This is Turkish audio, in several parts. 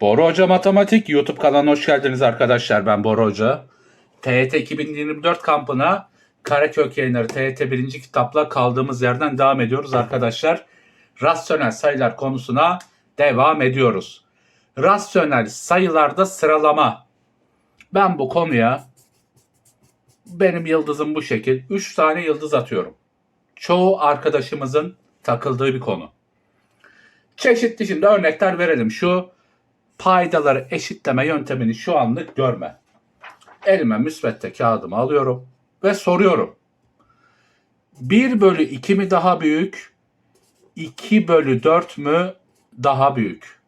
Bora Hoca Matematik YouTube kanalına hoş geldiniz arkadaşlar. Ben Bora Hoca. TYT 2024 kampına Karekök yayınları TYT 1. kitapla kaldığımız yerden devam ediyoruz arkadaşlar. Rasyonel sayılar konusuna devam ediyoruz. Rasyonel sayılarda sıralama. Ben bu konuya benim yıldızım bu şekil. 3 tane yıldız atıyorum. Çoğu arkadaşımızın takıldığı bir konu. Çeşitli şimdi örnekler verelim. Şu paydaları eşitleme yöntemini şu anlık görme. Elime müsvedde kağıdımı alıyorum ve soruyorum. 1 bölü 2 mi daha büyük? 2 bölü 4 mü daha büyük?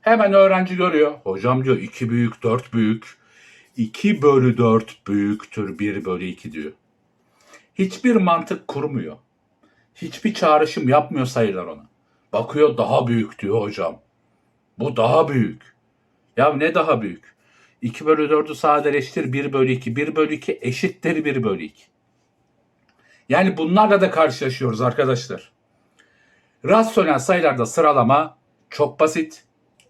Hemen öğrenci görüyor. Hocam diyor 2 büyük 4 büyük. 2 bölü 4 büyüktür 1 bölü 2 diyor. Hiçbir mantık kurmuyor. Hiçbir çağrışım yapmıyor sayılar ona. Bakıyor daha büyük diyor hocam. Bu daha büyük. Ya ne daha büyük? 2 bölü 4'ü sadeleştir 1 bölü 2. 1 bölü 2 eşittir 1 bölü 2. Yani bunlarla da karşılaşıyoruz arkadaşlar. Rasyonel sayılarda sıralama çok basit.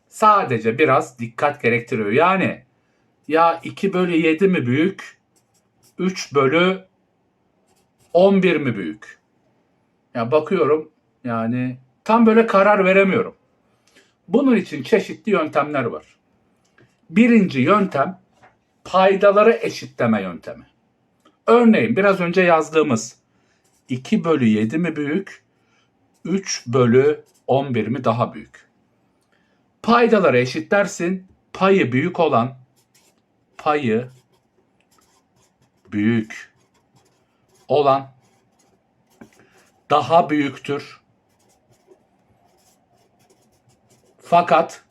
Sadece biraz dikkat gerektiriyor. Yani ya 2 bölü 7 mi büyük? 3 bölü 11 mi büyük? Ya bakıyorum yani tam böyle karar veremiyorum. Bunun için çeşitli yöntemler var. Birinci yöntem paydaları eşitleme yöntemi. Örneğin biraz önce yazdığımız 2 bölü 7 mi büyük, 3 bölü 11 mi daha büyük? Paydaları eşitlersin, payı büyük olan payı büyük olan daha büyüktür. Fakat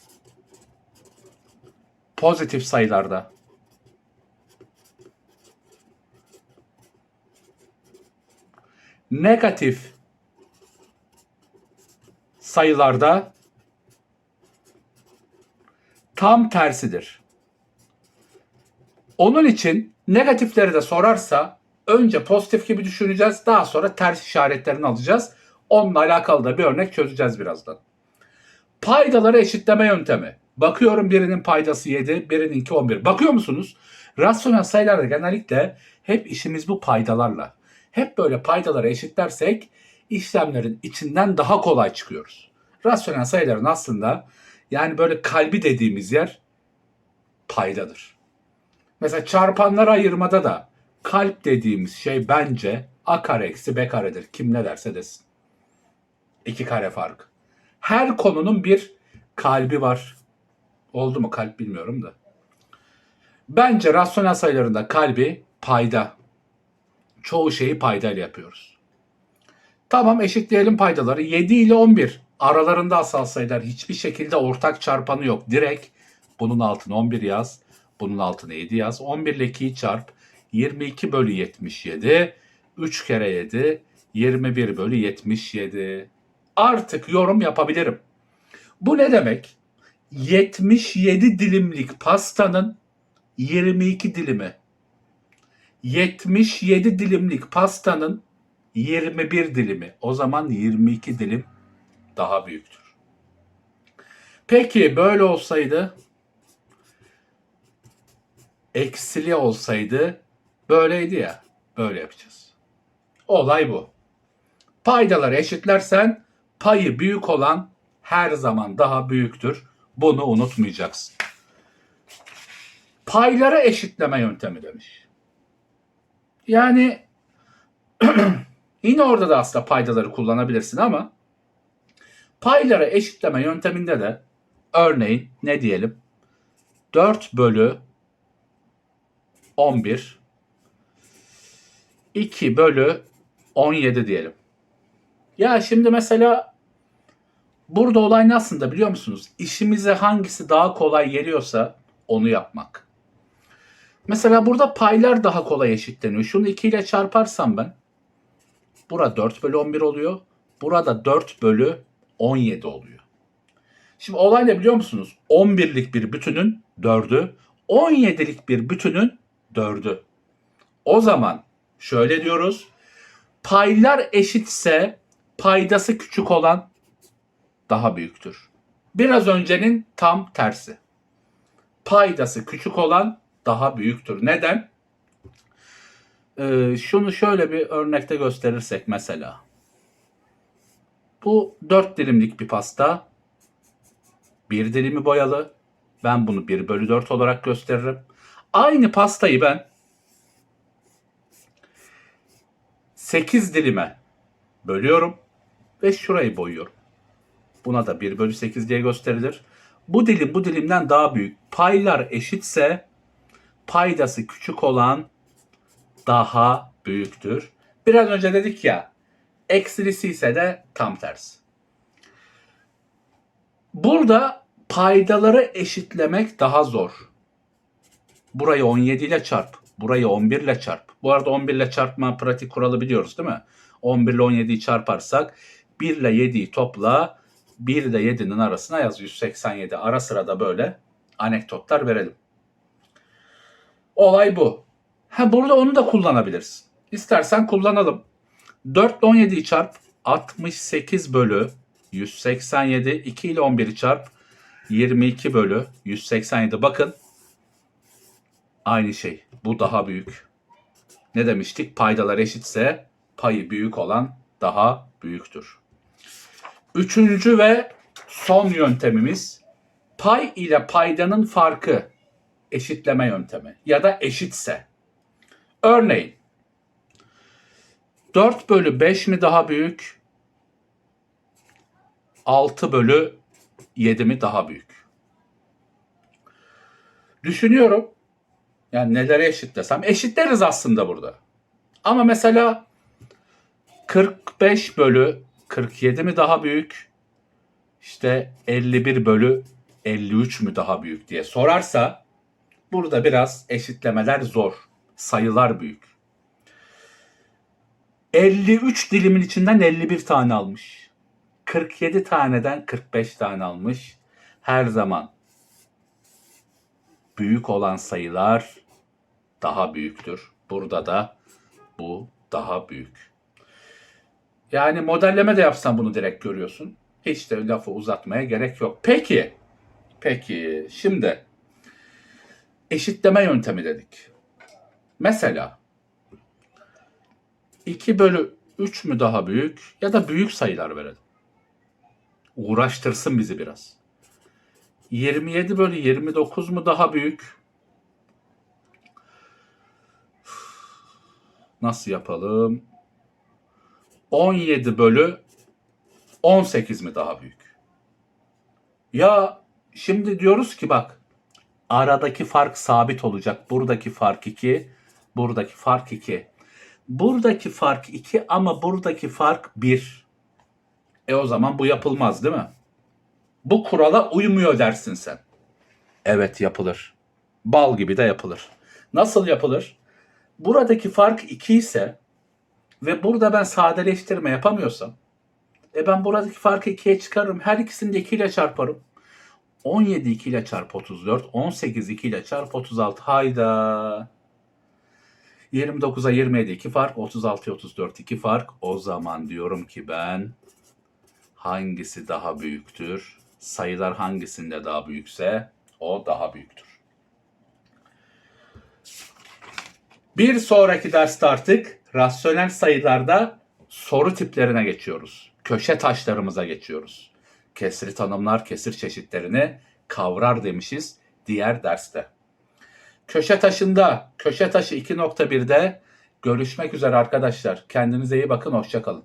pozitif sayılarda negatif sayılarda tam tersidir. Onun için negatifleri de sorarsa önce pozitif gibi düşüneceğiz. Daha sonra ters işaretlerini alacağız. Onunla alakalı da bir örnek çözeceğiz birazdan. Paydaları eşitleme yöntemi. Bakıyorum birinin paydası 7, birininki 11. Bakıyor musunuz? Rasyonel sayılarda genellikle hep işimiz bu paydalarla. Hep böyle paydaları eşitlersek işlemlerin içinden daha kolay çıkıyoruz. Rasyonel sayıların aslında yani böyle kalbi dediğimiz yer paydadır. Mesela çarpanlara ayırmada da kalp dediğimiz şey bence a kare eksi b karedir. Kim ne derse desin. İki kare fark. Her konunun bir kalbi var. Oldu mu kalp bilmiyorum da. Bence rasyonel sayılarında kalbi payda. Çoğu şeyi paydayla yapıyoruz. Tamam eşitleyelim paydaları. 7 ile 11 aralarında asal sayılar hiçbir şekilde ortak çarpanı yok. Direkt bunun altına 11 yaz. Bunun altına 7 yaz. 11 ile 2'yi çarp. 22 bölü 77. 3 kere 7. 21 bölü 77. Artık yorum yapabilirim. Bu ne demek? 77 dilimlik pastanın 22 dilimi. 77 dilimlik pastanın 21 dilimi. O zaman 22 dilim daha büyüktür. Peki böyle olsaydı eksili olsaydı böyleydi ya. Böyle yapacağız. Olay bu. Paydaları eşitlersen payı büyük olan her zaman daha büyüktür. Bunu unutmayacaksın. Payları eşitleme yöntemi demiş. Yani yine orada da aslında paydaları kullanabilirsin ama payları eşitleme yönteminde de örneğin ne diyelim 4 bölü 11 2 bölü 17 diyelim. Ya şimdi mesela burada olay ne aslında biliyor musunuz? İşimize hangisi daha kolay geliyorsa onu yapmak. Mesela burada paylar daha kolay eşitleniyor. Şunu 2 ile çarparsam ben burada 4 bölü 11 oluyor. Burada 4 bölü 17 oluyor. Şimdi olay ne biliyor musunuz? 11'lik bir bütünün 4'ü, 17'lik bir bütünün 4'ü. O zaman şöyle diyoruz. Paylar eşitse paydası küçük olan daha büyüktür. Biraz öncenin tam tersi. Paydası küçük olan daha büyüktür. Neden? Ee, şunu şöyle bir örnekte gösterirsek mesela. Bu 4 dilimlik bir pasta. Bir dilimi boyalı. Ben bunu 1 bölü 4 olarak gösteririm. Aynı pastayı ben 8 dilime bölüyorum ve şurayı boyuyorum. Buna da 1 bölü 8 diye gösterilir. Bu dilim bu dilimden daha büyük. Paylar eşitse paydası küçük olan daha büyüktür. Biraz önce dedik ya eksilisi ise de tam tersi. Burada paydaları eşitlemek daha zor. Burayı 17 ile çarp. Burayı 11 ile çarp. Bu arada 11 ile çarpma pratik kuralı biliyoruz değil mi? 11 ile 17'yi çarparsak 1 ile 7'yi topla 1 ile 7'nin arasına yaz 187. Ara sıra da böyle anekdotlar verelim. Olay bu. Ha burada onu da kullanabilirsin. İstersen kullanalım. 4 ile 17'yi çarp 68 bölü 187. 2 ile 11'i çarp 22 bölü 187. Bakın aynı şey. Bu daha büyük. Ne demiştik? Paydalar eşitse payı büyük olan daha büyüktür. Üçüncü ve son yöntemimiz pay ile paydanın farkı eşitleme yöntemi ya da eşitse. Örneğin 4 bölü 5 mi daha büyük? 6 bölü 7 mi daha büyük? Düşünüyorum. Yani neleri eşitlesem. Eşitleriz aslında burada. Ama mesela 45 bölü 47 mi daha büyük? İşte 51 bölü 53 mü daha büyük diye sorarsa burada biraz eşitlemeler zor. Sayılar büyük. 53 dilimin içinden 51 tane almış. 47 taneden 45 tane almış. Her zaman büyük olan sayılar daha büyüktür. Burada da bu daha büyük. Yani modelleme de yapsan bunu direkt görüyorsun. Hiç de lafı uzatmaya gerek yok. Peki, peki şimdi eşitleme yöntemi dedik. Mesela 2 bölü 3 mü daha büyük ya da büyük sayılar verelim. Uğraştırsın bizi biraz. 27 bölü 29 mu daha büyük? Nasıl yapalım? 17 bölü 18 mi daha büyük? Ya şimdi diyoruz ki bak aradaki fark sabit olacak. Buradaki fark 2, buradaki fark 2. Buradaki fark 2 ama buradaki fark 1. E o zaman bu yapılmaz değil mi? Bu kurala uymuyor dersin sen. Evet yapılır. Bal gibi de yapılır. Nasıl yapılır? Buradaki fark 2 ise ve burada ben sadeleştirme yapamıyorsam e ben buradaki farkı 2'ye çıkarırım. Her ikisini de 2 ile çarparım. 17 2 ile çarp 34. 18 2 ile çarp 36. Hayda. 29'a 27 2 fark. 36'ya 34 2 fark. O zaman diyorum ki ben hangisi daha büyüktür? Sayılar hangisinde daha büyükse o daha büyüktür. Bir sonraki derste artık rasyonel sayılarda soru tiplerine geçiyoruz. Köşe taşlarımıza geçiyoruz. Kesri tanımlar, kesir çeşitlerini kavrar demişiz diğer derste. Köşe taşında, köşe taşı 2.1'de görüşmek üzere arkadaşlar. Kendinize iyi bakın, hoşçakalın.